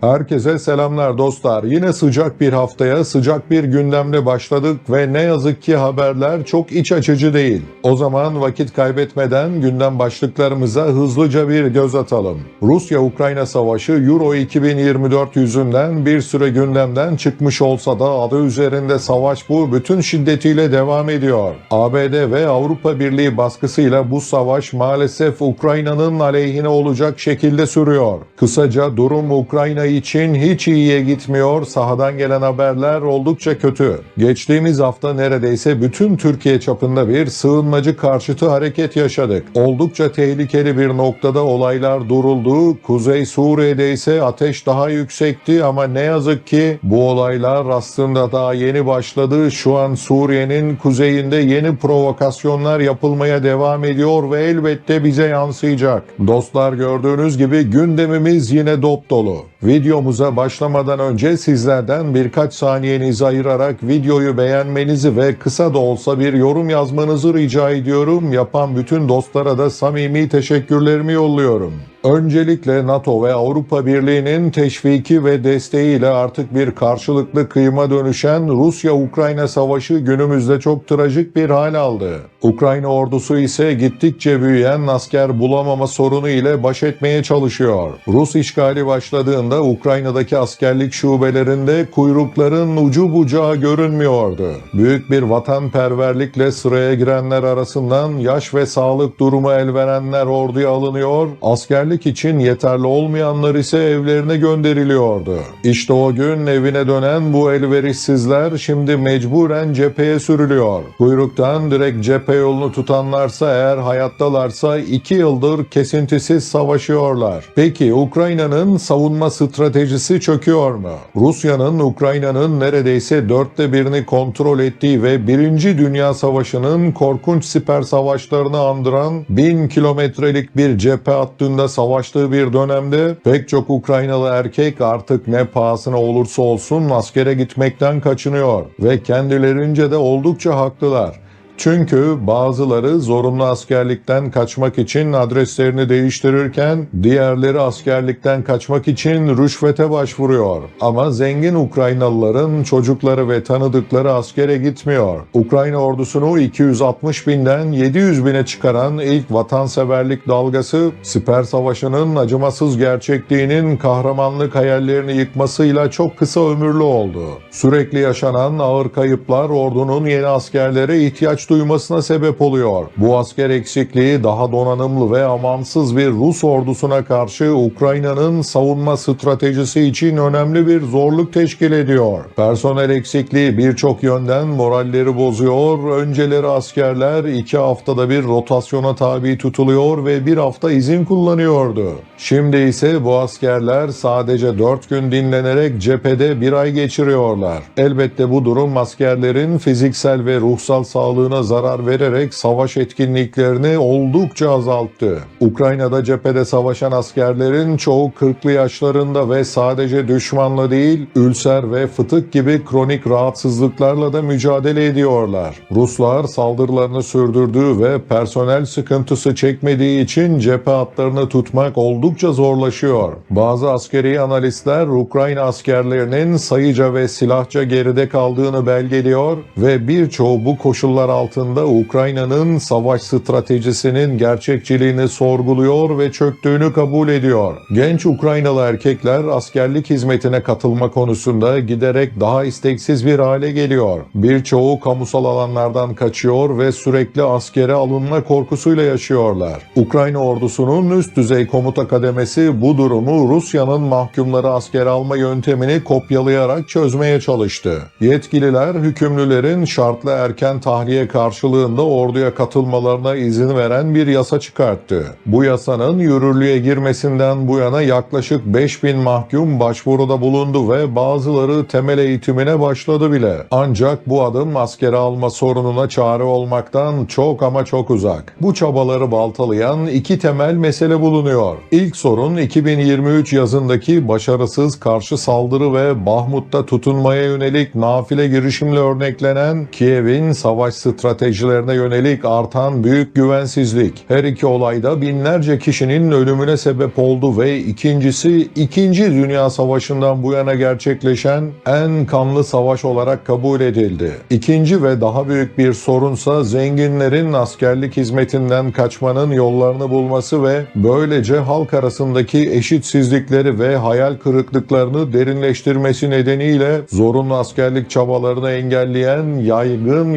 Herkese selamlar dostlar. Yine sıcak bir haftaya sıcak bir gündemle başladık ve ne yazık ki haberler çok iç açıcı değil. O zaman vakit kaybetmeden gündem başlıklarımıza hızlıca bir göz atalım. Rusya-Ukrayna savaşı Euro 2024 yüzünden bir süre gündemden çıkmış olsa da adı üzerinde savaş bu bütün şiddetiyle devam ediyor. ABD ve Avrupa Birliği baskısıyla bu savaş maalesef Ukrayna'nın aleyhine olacak şekilde sürüyor. Kısaca durum Ukrayna için hiç iyiye gitmiyor. Sahadan gelen haberler oldukça kötü. Geçtiğimiz hafta neredeyse bütün Türkiye çapında bir sığınmacı karşıtı hareket yaşadık. Oldukça tehlikeli bir noktada olaylar duruldu. Kuzey Suriye'de ise ateş daha yüksekti ama ne yazık ki bu olaylar aslında daha yeni başladı. Şu an Suriye'nin kuzeyinde yeni provokasyonlar yapılmaya devam ediyor ve elbette bize yansıyacak. Dostlar gördüğünüz gibi gündemimiz yine dop dolu. Videomuza başlamadan önce sizlerden birkaç saniyenizi ayırarak videoyu beğenmenizi ve kısa da olsa bir yorum yazmanızı rica ediyorum. Yapan bütün dostlara da samimi teşekkürlerimi yolluyorum. Öncelikle NATO ve Avrupa Birliği'nin teşviki ve desteğiyle artık bir karşılıklı kıyıma dönüşen Rusya-Ukrayna savaşı günümüzde çok trajik bir hal aldı. Ukrayna ordusu ise gittikçe büyüyen asker bulamama sorunu ile baş etmeye çalışıyor. Rus işgali başladığında Ukrayna'daki askerlik şubelerinde kuyrukların ucu bucağı görünmüyordu. Büyük bir vatanperverlikle sıraya girenler arasından yaş ve sağlık durumu el verenler orduya alınıyor, askerlik için yeterli olmayanlar ise evlerine gönderiliyordu. İşte o gün evine dönen bu elverişsizler şimdi mecburen cepheye sürülüyor. Kuyruktan direkt cephe yolunu tutanlarsa eğer hayattalarsa iki yıldır kesintisiz savaşıyorlar. Peki Ukrayna'nın savunma stratejisi çöküyor mu? Rusya'nın Ukrayna'nın neredeyse dörtte birini kontrol ettiği ve Birinci Dünya Savaşı'nın korkunç siper savaşlarını andıran bin kilometrelik bir cephe hattında savaştığı bir dönemde pek çok Ukraynalı erkek artık ne pahasına olursa olsun askere gitmekten kaçınıyor ve kendilerince de oldukça haklılar. Çünkü bazıları zorunlu askerlikten kaçmak için adreslerini değiştirirken diğerleri askerlikten kaçmak için rüşvete başvuruyor. Ama zengin Ukraynalıların çocukları ve tanıdıkları askere gitmiyor. Ukrayna ordusunu 260 binden 700 bine çıkaran ilk vatanseverlik dalgası Siper Savaşı'nın acımasız gerçekliğinin kahramanlık hayallerini yıkmasıyla çok kısa ömürlü oldu. Sürekli yaşanan ağır kayıplar ordunun yeni askerlere ihtiyaç duymasına sebep oluyor. Bu asker eksikliği daha donanımlı ve amansız bir Rus ordusuna karşı Ukrayna'nın savunma stratejisi için önemli bir zorluk teşkil ediyor. Personel eksikliği birçok yönden moralleri bozuyor. Önceleri askerler iki haftada bir rotasyona tabi tutuluyor ve bir hafta izin kullanıyordu. Şimdi ise bu askerler sadece 4 gün dinlenerek cephede bir ay geçiriyorlar. Elbette bu durum askerlerin fiziksel ve ruhsal sağlığına zarar vererek savaş etkinliklerini oldukça azalttı. Ukrayna'da cephede savaşan askerlerin çoğu 40'lı yaşlarında ve sadece düşmanla değil, ülser ve fıtık gibi kronik rahatsızlıklarla da mücadele ediyorlar. Ruslar saldırılarını sürdürdüğü ve personel sıkıntısı çekmediği için cephe hatlarını tutmak oldukça zorlaşıyor. Bazı askeri analistler Ukrayna askerlerinin sayıca ve silahça geride kaldığını belgeliyor ve birçoğu bu koşullar altında Ukrayna'nın savaş stratejisinin gerçekçiliğini sorguluyor ve çöktüğünü kabul ediyor. Genç Ukraynalı erkekler askerlik hizmetine katılma konusunda giderek daha isteksiz bir hale geliyor. Birçoğu kamusal alanlardan kaçıyor ve sürekli askere alınma korkusuyla yaşıyorlar. Ukrayna ordusunun üst düzey komuta kademesi bu durumu Rusya'nın mahkumları askere alma yöntemini kopyalayarak çözmeye çalıştı. Yetkililer hükümlülerin şartlı erken tahliye karşılığında orduya katılmalarına izin veren bir yasa çıkarttı. Bu yasanın yürürlüğe girmesinden bu yana yaklaşık 5000 mahkum başvuruda bulundu ve bazıları temel eğitimine başladı bile. Ancak bu adım askere alma sorununa çare olmaktan çok ama çok uzak. Bu çabaları baltalayan iki temel mesele bulunuyor. İlk sorun 2023 yazındaki başarısız karşı saldırı ve Bahmut'ta tutunmaya yönelik nafile girişimle örneklenen Kiev'in savaş stratejilerine yönelik artan büyük güvensizlik. Her iki olayda binlerce kişinin ölümüne sebep oldu ve ikincisi 2. Dünya Savaşı'ndan bu yana gerçekleşen en kanlı savaş olarak kabul edildi. İkinci ve daha büyük bir sorunsa zenginlerin askerlik hizmetinden kaçmanın yollarını bulması ve böylece halk arasındaki eşitsizlikleri ve hayal kırıklıklarını derinleştirmesi nedeniyle zorunlu askerlik çabalarını engelleyen yaygın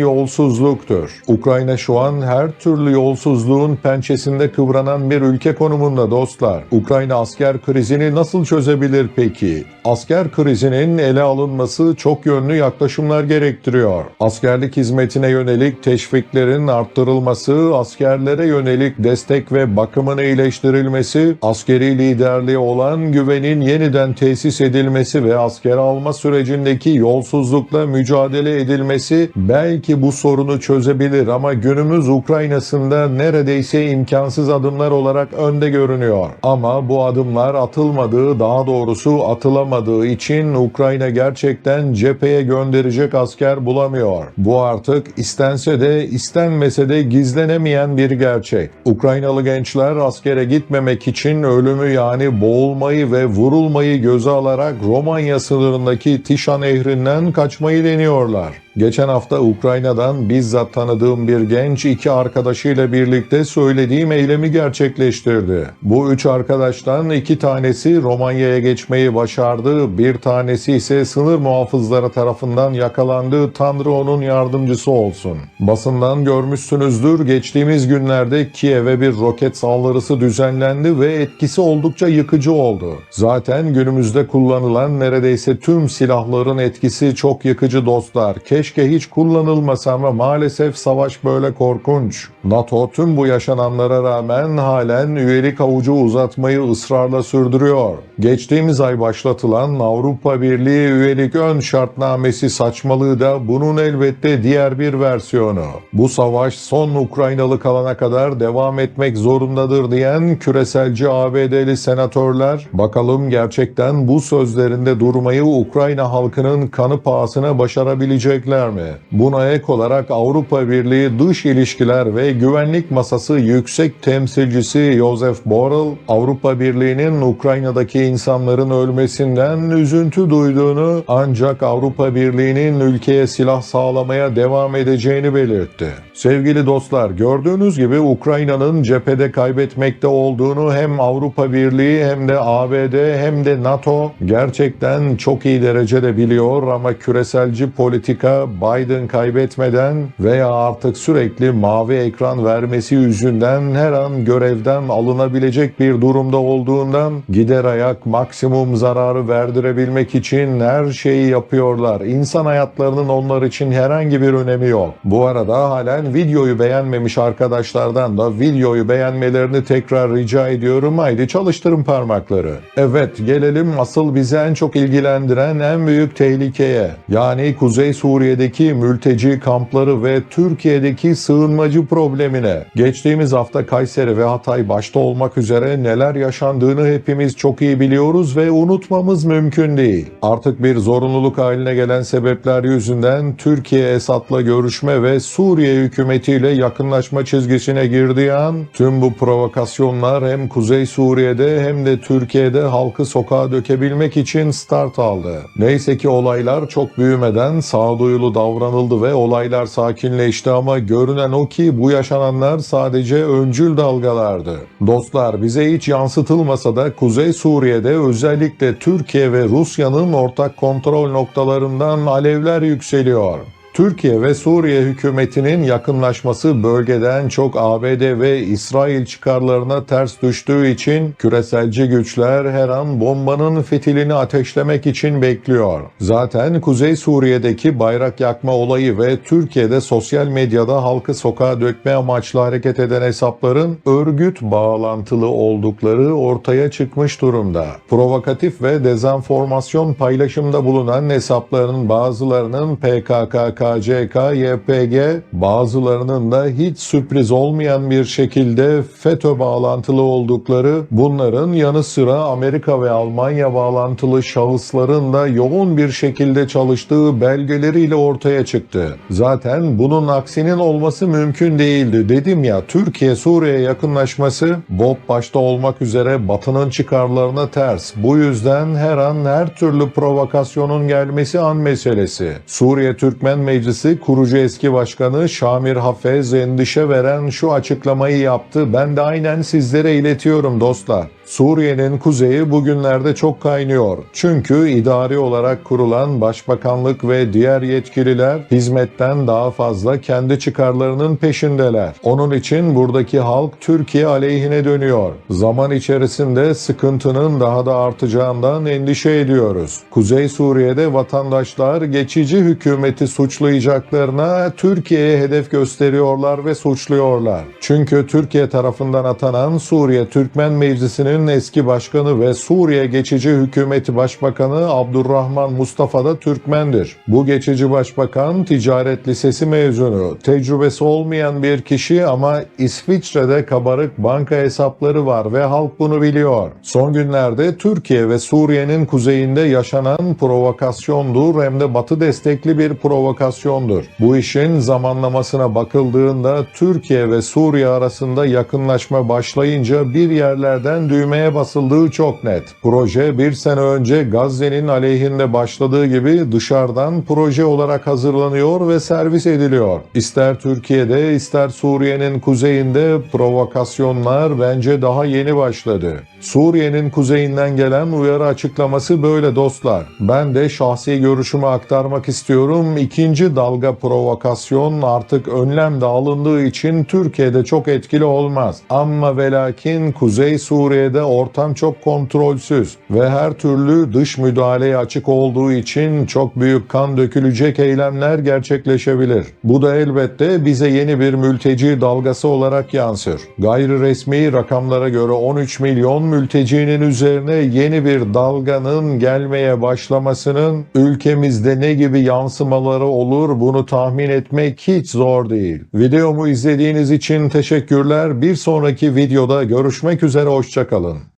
yolsuzluktur. Ukrayna şu an her türlü yolsuzluğun pençesinde kıvranan bir ülke konumunda dostlar. Ukrayna asker krizini nasıl çözebilir peki? Asker krizinin ele alınması çok yönlü yaklaşımlar gerektiriyor. Askerlik hizmetine yönelik teşviklerin arttırılması, askerlere yönelik destek ve bakımın iyileştirilmesi, askeri liderliğe olan güvenin yeniden tesis edilmesi ve asker alma sürecindeki yolsuzlukla mücadele edilmesi belki bu sorunu çözebilir ama günümüz Ukrayna'sında neredeyse imkansız adımlar olarak önde görünüyor. Ama bu adımlar atılmadığı, daha doğrusu atılamadığı için Ukrayna gerçekten cepheye gönderecek asker bulamıyor. Bu artık istense de istenmese de gizlenemeyen bir gerçek. Ukraynalı gençler askere gitmemek için ölümü yani boğulmayı ve vurulmayı göze alarak Romanya sınırındaki Tişa nehrinden kaçmayı deniyorlar. Geçen hafta Ukrayna'dan bizzat tanıdığım bir genç iki arkadaşıyla birlikte söylediğim eylemi gerçekleştirdi. Bu üç arkadaştan iki tanesi Romanya'ya geçmeyi başardı, bir tanesi ise sınır muhafızları tarafından yakalandı, Tanrı onun yardımcısı olsun. Basından görmüşsünüzdür, geçtiğimiz günlerde Kiev'e bir roket saldırısı düzenlendi ve etkisi oldukça yıkıcı oldu. Zaten günümüzde kullanılan neredeyse tüm silahların etkisi çok yıkıcı dostlar. Hiç kullanılmasa ama maalesef savaş böyle korkunç. NATO tüm bu yaşananlara rağmen halen üyelik avucu uzatmayı ısrarla sürdürüyor. Geçtiğimiz ay başlatılan Avrupa Birliği üyelik ön şartnamesi saçmalığı da bunun elbette diğer bir versiyonu. Bu savaş son Ukraynalı kalana kadar devam etmek zorundadır diyen küreselci ABD'li senatörler bakalım gerçekten bu sözlerinde durmayı Ukrayna halkının kanı pahasına başarabilecekler mi? Buna ek olarak Avrupa Birliği Dış İlişkiler ve Güvenlik Masası Yüksek Temsilcisi Joseph Borrell, Avrupa Birliği'nin Ukrayna'daki insanların ölmesinden üzüntü duyduğunu ancak Avrupa Birliği'nin ülkeye silah sağlamaya devam edeceğini belirtti. Sevgili dostlar, gördüğünüz gibi Ukrayna'nın cephede kaybetmekte olduğunu hem Avrupa Birliği hem de ABD hem de NATO gerçekten çok iyi derecede biliyor ama küreselci politika Biden kaybetmeden veya artık sürekli mavi ekran vermesi yüzünden her an görevden alınabilecek bir durumda olduğundan gider ayak maksimum zararı verdirebilmek için her şeyi yapıyorlar. İnsan hayatlarının onlar için herhangi bir önemi yok. Bu arada halen videoyu beğenmemiş arkadaşlardan da videoyu beğenmelerini tekrar rica ediyorum. Haydi çalıştırın parmakları. Evet gelelim asıl bizi en çok ilgilendiren en büyük tehlikeye. Yani Kuzey Suriye'deki mülteci kampları ve Türkiye'deki sığınmacı problemine. Geçtiğimiz hafta Kayseri ve Hatay başta olmak üzere neler yaşandığını hepimiz çok iyi biliyoruz ve unutmamız mümkün değil. Artık bir zorunluluk haline gelen sebepler yüzünden Türkiye Esad'la görüşme ve Suriye hükümetiyle yakınlaşma çizgisine girdiği an tüm bu provokasyonlar hem Kuzey Suriye'de hem de Türkiye'de halkı sokağa dökebilmek için start aldı. Neyse ki olaylar çok büyümeden sağduyulu davranıldı ve olaylar sakinleşti ama görünen o ki bu yaşananlar sadece öncül dalgalardı. Dostlar bize hiç yansıtılmasa da Kuzey Suriye'de özellikle Türkiye ve Rusya'nın ortak kontrol noktalarından alevler yükseliyor. Türkiye ve Suriye hükümetinin yakınlaşması bölgeden çok ABD ve İsrail çıkarlarına ters düştüğü için küreselci güçler her an bombanın fitilini ateşlemek için bekliyor. Zaten Kuzey Suriye'deki bayrak yakma olayı ve Türkiye'de sosyal medyada halkı sokağa dökme amaçlı hareket eden hesapların örgüt bağlantılı oldukları ortaya çıkmış durumda. Provokatif ve dezenformasyon paylaşımda bulunan hesapların bazılarının PKK KCK, YPG bazılarının da hiç sürpriz olmayan bir şekilde FETÖ bağlantılı oldukları bunların yanı sıra Amerika ve Almanya bağlantılı şahısların da yoğun bir şekilde çalıştığı belgeleriyle ortaya çıktı. Zaten bunun aksinin olması mümkün değildi. Dedim ya Türkiye-Suriye yakınlaşması BOP başta olmak üzere Batı'nın çıkarlarına ters. Bu yüzden her an her türlü provokasyonun gelmesi an meselesi. Suriye Türkmen Meclisi kurucu eski başkanı Şamir Hafez endişe veren şu açıklamayı yaptı. Ben de aynen sizlere iletiyorum dostlar. Suriye'nin kuzeyi bugünlerde çok kaynıyor. Çünkü idari olarak kurulan başbakanlık ve diğer yetkililer hizmetten daha fazla kendi çıkarlarının peşindeler. Onun için buradaki halk Türkiye aleyhine dönüyor. Zaman içerisinde sıkıntının daha da artacağından endişe ediyoruz. Kuzey Suriye'de vatandaşlar geçici hükümeti suçlayacaklarına Türkiye'ye hedef gösteriyorlar ve suçluyorlar. Çünkü Türkiye tarafından atanan Suriye Türkmen Meclisi'nin eski başkanı ve Suriye Geçici Hükümeti Başbakanı Abdurrahman Mustafa da Türkmendir. Bu geçici başbakan ticaret lisesi mezunu, tecrübesi olmayan bir kişi ama İsviçre'de kabarık banka hesapları var ve halk bunu biliyor. Son günlerde Türkiye ve Suriye'nin kuzeyinde yaşanan provokasyondur hem de batı destekli bir provokasyondur. Bu işin zamanlamasına bakıldığında Türkiye ve Suriye arasında yakınlaşma başlayınca bir yerlerden düğmeye basıldığı çok net. Proje bir sene önce Gazze'nin aleyhinde başladığı gibi dışarıdan proje olarak hazırlanıyor ve servis ediliyor. İster Türkiye'de ister Suriye'nin kuzeyinde provokasyonlar bence daha yeni başladı. Suriye'nin kuzeyinden gelen uyarı açıklaması böyle dostlar. Ben de şahsi görüşümü aktarmak istiyorum. İkinci dalga provokasyon artık önlem de alındığı için Türkiye'de çok etkili olmaz. Ama ve lakin Kuzey Suriye'de ortam çok kontrolsüz ve her türlü dış müdahaleye açık olduğu için çok büyük kan dökülecek eylemler gerçekleşebilir. Bu da elbette bize yeni bir mülteci dalgası olarak yansır. Gayri resmi rakamlara göre 13 milyon mültecinin üzerine yeni bir dalganın gelmeye başlamasının ülkemizde ne gibi yansımaları olur bunu tahmin etmek hiç zor değil. Videomu izlediğiniz için teşekkürler. Bir sonraki videoda görüşmek üzere hoşçakalın kalın.